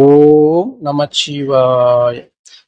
ஓம் நமச்சிவாய.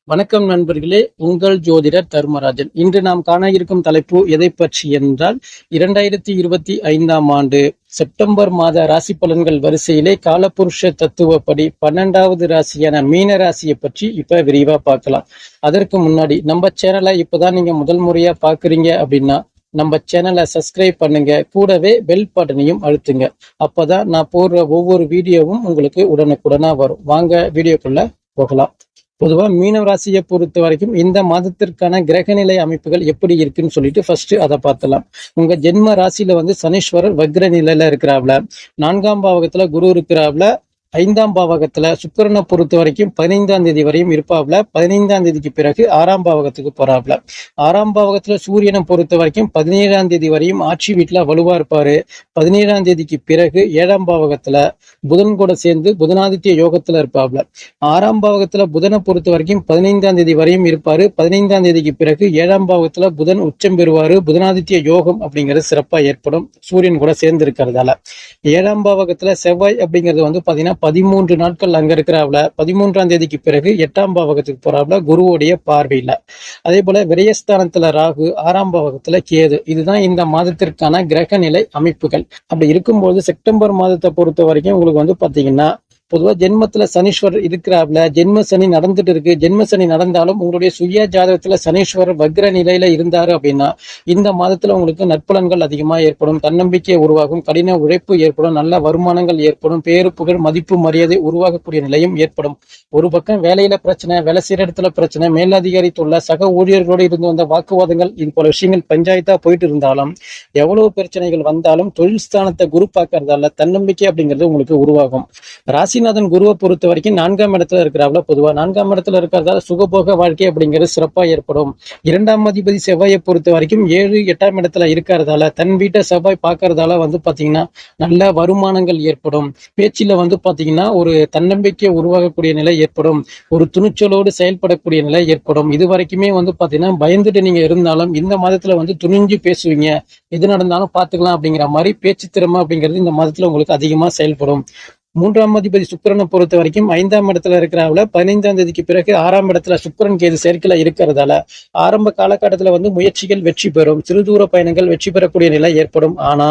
வணக்கம் நண்பர்களே உங்கள் ஜோதிடர் தர்மராஜன். இன்று நாம் காண இருக்கும் தலைப்பு எதை பற்றி என்றால் இரண்டாயிரத்தி இருபத்தி ஐந்தாம் ஆண்டு செப்டம்பர் மாத ராசி பலன்கள் வரிசையிலே காலபுருஷ தத்துவப்படி பன்னெண்டாவது ராசியான மீன ராசியை பற்றி இப்ப விரிவா பார்க்கலாம். அதற்கு முன்னாடி நம்ம சேனலை இப்பதான் நீங்க முதல் முறையா பாக்குறீங்க அப்படின்னா நம்ம சேனலை சப்ஸ்கிரைப் பண்ணுங்க. கூடவே பெல் பட்டனையும் அழுத்துங்க. அப்பதான் நான் போடுற ஒவ்வொரு வீடியோவும் உங்களுக்கு உடனுக்குடனா வரும். வாங்க வீடியோக்குள்ள போகலாம். பொதுவாக மீனவ ராசியை பொறுத்த வரைக்கும் இந்த மாதத்திற்கான கிரகநிலை அமைப்புகள் எப்படி இருக்குன்னு சொல்லிட்டு ஃபர்ஸ்ட் அதை பார்த்தலாம். உங்க ஜென்ம ராசியில வந்து சனீஸ்வரர் வக்ர நிலையில இருக்கிறாப்ல. நான்காம் பாவகத்துல குரு இருக்கிறாப்ல. ஐந்தாம் பாவகத்துல சுக்கரனை பொறுத்த வரைக்கும் பதினைந்தாம் தேதி வரையும் இருப்பாப்ல. பதினைந்தாம் தேதிக்கு பிறகு ஆறாம் பாவகத்துக்கு போறாப்ல. ஆறாம் பாவகத்துல சூரியனை பொறுத்த வரைக்கும் பதினேழாம் தேதி வரையும் ஆட்சி வீட்டுல வலுவா இருப்பாரு. பதினேழாம் தேதிக்கு பிறகு ஏழாம் பாவகத்துல புதன் கூட சேர்ந்து புதனாதித்ய யோகத்துல இருப்பாப்ல. ஆறாம் பாவகத்துல புதனை பொறுத்த வரைக்கும் பதினைந்தாம் தேதி வரையும் இருப்பாரு. பதினைந்தாம் தேதிக்கு பிறகு ஏழாம் பாவகத்துல புதன் உச்சம் பெறுவாரு. புதனாதித்ய யோகம் அப்படிங்கிறது சிறப்பா ஏற்படும். சூரியன் கூட சேர்ந்து இருக்கிறதால ஏழாம் பாவகத்துல செவ்வாய் அப்படிங்கிறது வந்து பாத்தீங்கன்னா பதிமூன்று நாட்கள் அங்க இருக்கிறாப்ல. பதிமூன்றாம் தேதிக்கு பிறகு எட்டாம் பாவகத்துக்கு போறாப்ல குருவுடைய பார்வையில. அதே போல விரயஸ்தானத்துல ராகு ஆறாம் பாவகத்துல கேது. இதுதான் இந்த மாதத்திற்கான கிரக நிலை அமைப்புகள். அப்படி இருக்கும்போது செப்டம்பர் மாதத்தை பொறுத்த வரைக்கும் உங்களுக்கு வந்து பாத்தீங்கன்னா பொதுவாக ஜென்மத்துல சனீஸ்வரர் இருக்கிறாப்ல ஜென்ம சனி நடந்துட்டு இருக்கு. ஜென்ம சனி நடந்தாலும் உங்களுடைய சுய ஜாதகத்தில் சனீஸ்வரர் வக்ர நிலையில இருந்தார் அப்படின்னா இந்த மாதத்துல உங்களுக்கு நற்பலன்கள் அதிகமா ஏற்படும் தன்னம்பிக்கை உருவாகும் கடின உழைப்பு ஏற்படும் நல்ல வருமானங்கள் ஏற்படும் பேரு புகழ் மதிப்பு மரியாதை உருவாகக்கூடிய நிலையும் ஏற்படும். ஒரு பக்கம் வேலையில பிரச்சனை வேலை செய்யற இடத்துல பிரச்சனை மேலதிகாரி தொல்லை சக ஊழியர்களோடு இருந்து வந்த வாக்குவாதங்கள் இது போல விஷயங்கள் பஞ்சாயத்தா போயிட்டு இருந்தாலும் எவ்வளவு பிரச்சனைகள் வந்தாலும் தொழில் ஸ்தானத்தை குரு பார்க்கறதால தன்னம்பிக்கை அப்படிங்கிறது உங்களுக்கு உருவாகும். ராசி ராசிநாதன் குருவை பொறுத்த வரைக்கும் நான்காம் இடத்துல இருக்கிறாப்ல பொதுவா. நான்காம் இடத்துல இருக்கிறதால சுகபோக வாழ்க்கை அப்படிங்கிறது சிறப்பா ஏற்படும். இரண்டாம் அதிபதி செவ்வாயை பொறுத்த வரைக்கும் ஏழு எட்டாம் இடத்துல இருக்கிறதால தன் வீட்டை செவ்வாய் பார்க்கறதால வந்து பாத்தீங்கன்னா நல்ல வருமானங்கள் ஏற்படும். பேச்சில வந்து பாத்தீங்கன்னா ஒரு தன்னம்பிக்கை உருவாகக்கூடிய நிலை ஏற்படும். ஒரு துணிச்சலோடு செயல்படக்கூடிய நிலை ஏற்படும். இது வரைக்குமே வந்து பாத்தீங்கன்னா பயந்துட்டு நீங்க இருந்தாலும் இந்த மாதத்துல வந்து துணிஞ்சு பேசுவீங்க. எது நடந்தாலும் பாத்துக்கலாம் அப்படிங்கிற மாதிரி பேச்சு திறமை அப்படிங்கிறது இந்த மாதத்துல உங்களுக்கு அதிகமா செயல்படும். மூன்றாம் அதிபதி சுக்கரனை பொறுத்த வரைக்கும் ஐந்தாம் இடத்துல இருக்கிறாவில் பதினைந்தாம் தேதிக்கு பிறகு ஆறாம் இடத்துல சுக்கரன் கேது சேர்க்கையில இருக்கிறதால ஆரம்ப காலகட்டத்துல வந்து முயற்சிகள் வெற்றி பெறும். சிறுதூர பயணங்கள் வெற்றி பெறக்கூடிய நிலை ஏற்படும். ஆனா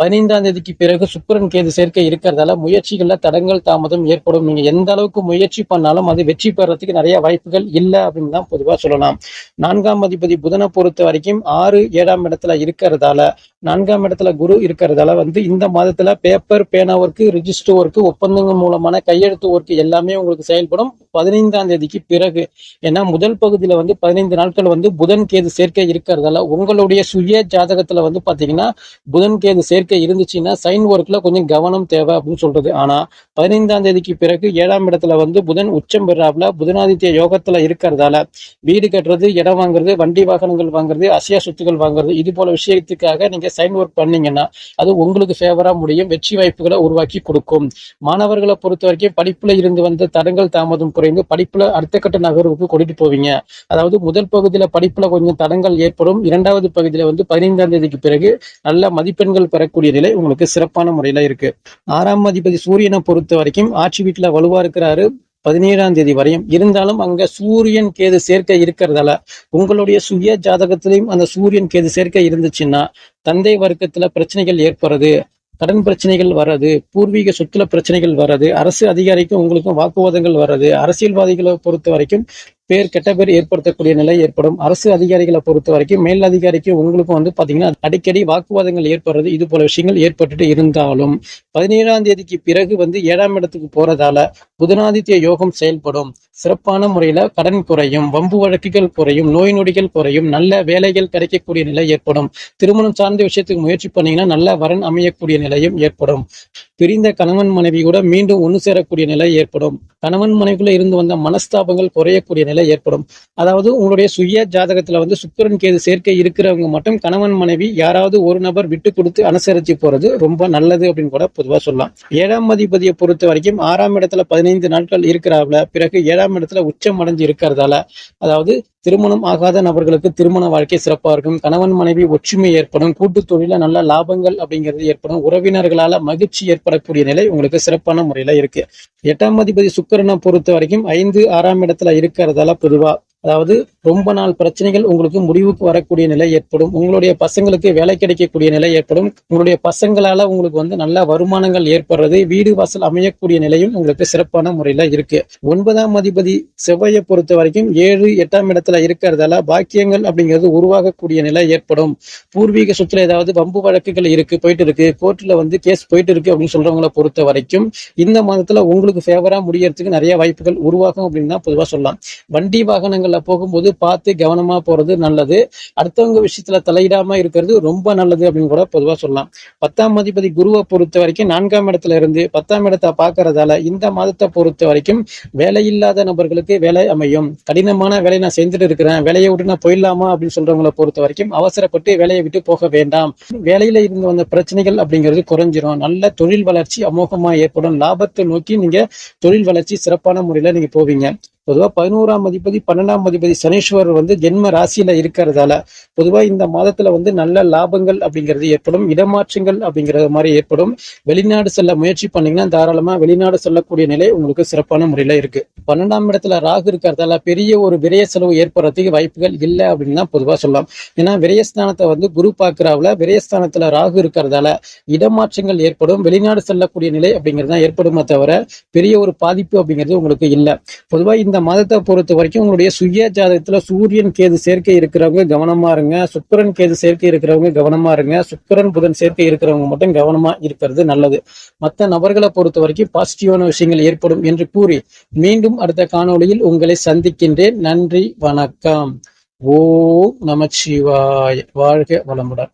பதினைந்தாம் தேதிக்கு பிறகு சுக்கரன் கேது சேர்க்கை இருக்கிறதால முயற்சிகள்ல தடங்கள் தாமதம் ஏற்படும். நீங்க எந்த அளவுக்கு முயற்சி பண்ணாலும் அது வெற்றி பெறறதுக்கு நிறைய வாய்ப்புகள் இல்லை அப்படின்னு தான் பொதுவா சொல்லலாம். நான்காம் அதிபதி புதனை பொறுத்த வரைக்கும் ஆறு ஏழாம் இடத்துல இருக்கிறதால நான்காம் இடத்துல குரு இருக்கிறதால வந்து இந்த மாதத்துல பேப்பர் பேனா ஒர்க்கு ரிஜிஸ்டர் ஒர்க்கு ஒப்பந்தங்கள் மூலமான கையெழுத்து ஒர்க்கு எல்லாமே உங்களுக்கு செயல்படும். பதினைந்தாம் தேதிக்கு பிறகு ஏன்னா முதல் பகுதியில வந்து பதினைந்து நாட்கள் வந்து புதன் கேது சேர்க்கை இருக்கிறதால உங்களுடைய சுய ஜாதகத்துல வந்து பாத்தீங்கன்னா புதன் கேது சேர்க்கை இருந்துச்சுன்னா சைன் ஒர்க்ல கொஞ்சம் கவனம் தேவை அப்படின்னு சொல்றது. ஆனா பதினைந்தாம் தேதிக்கு பிறகு ஏழாம் இடத்துல வந்து புதன் உச்சம் பெறாப்ல புதனாதித்ய யோகத்துல இருக்கிறதால வீடு கட்டுறது இடம் வாங்குறது வண்டி வாகனங்கள் வாங்குறது அசையா சொத்துக்கள் வாங்குறது இது போல விஷயத்துக்காக நீங்க சைன் ஒர்க் பண்ணீங்கன்னா அது உங்களுக்கு ஃபேவரா முடியும். வெற்றி வாய்ப்புகளை உருவாக்கி கொடுக்கும். மாணவர்களை பொறுத்த வரைக்கும் படிப்புல இருந்து வந்த தடங்கள் தாமதம் குறைந்து படிப்புல அடுத்த கட்ட நகர்வுக்கு கொண்டுட்டு போவீங்க. அதாவது முதல் பகுதியில படிப்புல கொஞ்சம் தடங்கள் ஏற்படும். இரண்டாவது பகுதியில வந்து பதினைந்தாம் தேதிக்கு பிறகு நல்ல மதிப்பெண்கள் இருக்கக்கூடிய நிலை உங்களுக்கு சிறப்பான முறையில இருக்கு. ஆறாம் அதிபதி சூரியனை பொறுத்த வரைக்கும் ஆட்சி வீட்டுல வலுவா இருக்கிறாரு. பதினேழாம் தேதி வரையும் இருந்தாலும் அங்க சூரியன் கேது சேர்க்கை இருக்கிறதால உங்களுடைய சுய ஜாதகத்திலையும் அந்த சூரியன் கேது சேர்க்கை இருந்துச்சுன்னா தந்தை வர்க்கத்துல பிரச்சனைகள் ஏற்படுறது கடன் பிரச்சனைகள் வர்றது பூர்வீக சொத்துல பிரச்சனைகள் வர்றது அரசு அதிகாரிக்கும் உங்களுக்கும் வாக்குவாதங்கள் வர்றது அரசியல்வாதிகளை பொறுத்த வரைக்கும் பேர் கெட்ட பேர் ஏற்படுத்தக்கூடிய நிலை ஏற்படும். அரசு அதிகாரிகளை பொறுத்த வரைக்கும் மேல் அதிகாரிக்கு உங்களுக்கும் வந்து பாத்தீங்கன்னா அடிக்கடி வாக்குவாதங்கள் ஏற்படுறது இது போல விஷயங்கள் ஏற்பட்டுட்டு இருந்தாலும் பதினேழாம் தேதிக்கு பிறகு வந்து ஏழாம் இடத்துக்கு போறதால புதனாதித்ய யோகம் செயல்படும். சிறப்பான முறையில கடன் குறையும் வம்பு வழக்குகள் குறையும் நோய் நொடிகள் குறையும் நல்ல வேலைகள் கிடைக்கக்கூடிய நிலை ஏற்படும். திருமணம் சார்ந்த விஷயத்துக்கு முயற்சி பண்ணீங்கன்னா நல்ல வரன் அமையக்கூடிய நிலையும் ஏற்படும். பிரிந்த கணவன் மனைவி கூட மீண்டும் ஒன்று சேரக்கூடிய நிலை ஏற்படும். கணவன் மனைவிக்குள்ள இருந்து வந்த மனஸ்தாபங்கள் குறையக்கூடிய நிலை ஏற்படும். அதாவது உங்களுடைய சுய ஜாதகத்துல வந்து சுக்கிரன் கேது சேர்க்கை இருக்கிறவங்க மட்டும் கணவன் மனைவி யாராவது ஒரு நபர் விட்டு கொடுத்து அனுசரிச்சு போறது ரொம்ப நல்லது அப்படின்னு கூட பொதுவா சொல்லலாம். ஏழாம் அதிபதியை பொறுத்த வரைக்கும் ஆறாம் இடத்துல பதினைந்து நாட்கள் இருக்கிறாப்ல பிறகு ஏழாம் இடத்துல உச்சம் அடைஞ்சு இருக்கிறதால அதாவது திருமணம் ஆகாத நபர்களுக்கு திருமண வாழ்க்கை சிறப்பாக இருக்கும். கணவன் மனைவி ஒற்றுமை ஏற்படும். கூட்டு தொழில நல்ல லாபங்கள் அப்படிங்கிறது ஏற்படும். உறவினர்களால மகிழ்ச்சி ஏற்படக்கூடிய நிலை உங்களுக்கு சிறப்பான முறையில இருக்கு. எட்டாம் அதிபதி சுக்கரனை பொறுத்த வரைக்கும் ஐந்து ஆறாம் இடத்துல இருக்கிறதால பொதுவா அதாவது ரொம்ப நாள் பிரச்சனைகள் உங்களுக்கு முடிவுக்கு வரக்கூடிய நிலை ஏற்படும். உங்களுடைய பசங்களுக்கு வேலை கிடைக்கக்கூடிய நிலை ஏற்படும். உங்களுடைய பசங்களால உங்களுக்கு வந்து நல்ல வருமானங்கள் ஏற்படுறது வீடு வாசல் அமையக்கூடிய நிலையும் உங்களுக்கு சிறப்பான முறையில இருக்கு. ஒன்பதாம் அதிபதி செவ்வாயை பொறுத்த வரைக்கும் ஏழு எட்டாம் இடத்துல இருக்கிறதால பாக்கியங்கள் அப்படிங்கிறது உருவாகக்கூடிய நிலை ஏற்படும். பூர்வீக சொத்துல ஏதாவது வம்பு வழக்குகள் இருக்கு போயிட்டு இருக்கு. கோர்ட்ல வந்து கேஸ் போயிட்டு இருக்கு அப்படின்னு சொல்றவங்களை பொறுத்த வரைக்கும் இந்த மாதத்துல உங்களுக்கு ஃபேவரா முடியறதுக்கு நிறைய வாய்ப்புகள் உருவாகும் அப்படின்னு தான் பொதுவாக சொல்லலாம். வண்டி வாகனங்கள் வாகனங்கள்ல போகும்போது பார்த்து கவனமா போறது நல்லது. அடுத்தவங்க விஷயத்துல தலையிடாம இருக்கிறது ரொம்ப நல்லது அப்படின்னு கூட பொதுவா சொல்லலாம். பத்தாம் அதிபதி குருவை பொறுத்த வரைக்கும் நான்காம் இடத்துல இருந்து பத்தாம் இடத்தை பாக்குறதால இந்த மாதத்தை பொறுத்த வரைக்கும் வேலையில்லாத நபர்களுக்கு வேலை அமையும். கடினமான வேலையை நான் செஞ்சுட்டு இருக்கிறேன். வேலையை விட்டு நான் போயிடலாமா அப்படின்னு சொல்றவங்கள பொறுத்த வரைக்கும் அவசரப்பட்டு வேலையை விட்டு போக வேண்டாம். வேலையில இருந்து வந்த பிரச்சனைகள் அப்படிங்கிறது குறைஞ்சிரும். நல்ல தொழில் வளர்ச்சி அமோகமா ஏற்படும். லாபத்தை நோக்கி நீங்க தொழில் வளர்ச்சி சிறப்பான முறையில நீங்க போவீங்க. பொதுவா பதினோராம் அதிபதி பன்னெண்டாம் அதிபதி சனீஸ்வரர் வந்து ஜென்ம ராசியில இருக்கிறதால பொதுவா இந்த மாதத்துல வந்து நல்ல லாபங்கள் அப்படிங்கிறது ஏற்படும் இடமாற்றங்கள் அப்படிங்கிறது மாதிரி ஏற்படும். வெளிநாடு செல்ல முயற்சி பண்ணீங்கன்னா தாராளமா வெளிநாடு செல்லக்கூடிய நிலை உங்களுக்கு சிறப்பான முறையில இருக்கு. பன்னெண்டாம் இடத்துல ராகு இருக்கிறதால பெரிய ஒரு விரய செலவு ஏற்படுறதுக்கு வாய்ப்புகள் இல்லை அப்படின்னு தான் பொதுவா சொல்லலாம். ஏன்னா விரயஸ்தானத்தை வந்து குரு பாக்குறாவில் விரயஸ்தானத்துல ராகு இருக்கிறதால இடமாற்றங்கள் ஏற்படும் வெளிநாடு செல்லக்கூடிய நிலை அப்படிங்கிறது தான் ஏற்படுமே தவிர பெரிய ஒரு பாதிப்பு அப்படிங்கிறது உங்களுக்கு இல்லை. பொதுவா இந்த மதத்தை பொறுத்த வரைக்கும் உங்களுடைய சுய ஜாதகத்துல சூரியன் கேது சேர்க்கை இருக்கிறவங்க கவனமா இருங்க. சுக்கிரன் கேது சேர்க்கை இருக்கிறவங்க கவனமா இருங்க. சுக்கிரன் புதன் சேர்க்கை இருக்கிறவங்க மட்டும் கவனமா இருக்கிறது நல்லது. மற்ற நபர்களை பொறுத்த வரைக்கும் பாசிட்டிவான விஷயங்கள் ஏற்படும் என்று கூறி மீண்டும் அடுத்த காணொளியில் உங்களை சந்திக்கின்றேன். நன்றி வணக்கம். ஓம் நமச்சிவாய. வாழ்க வளமுடன்.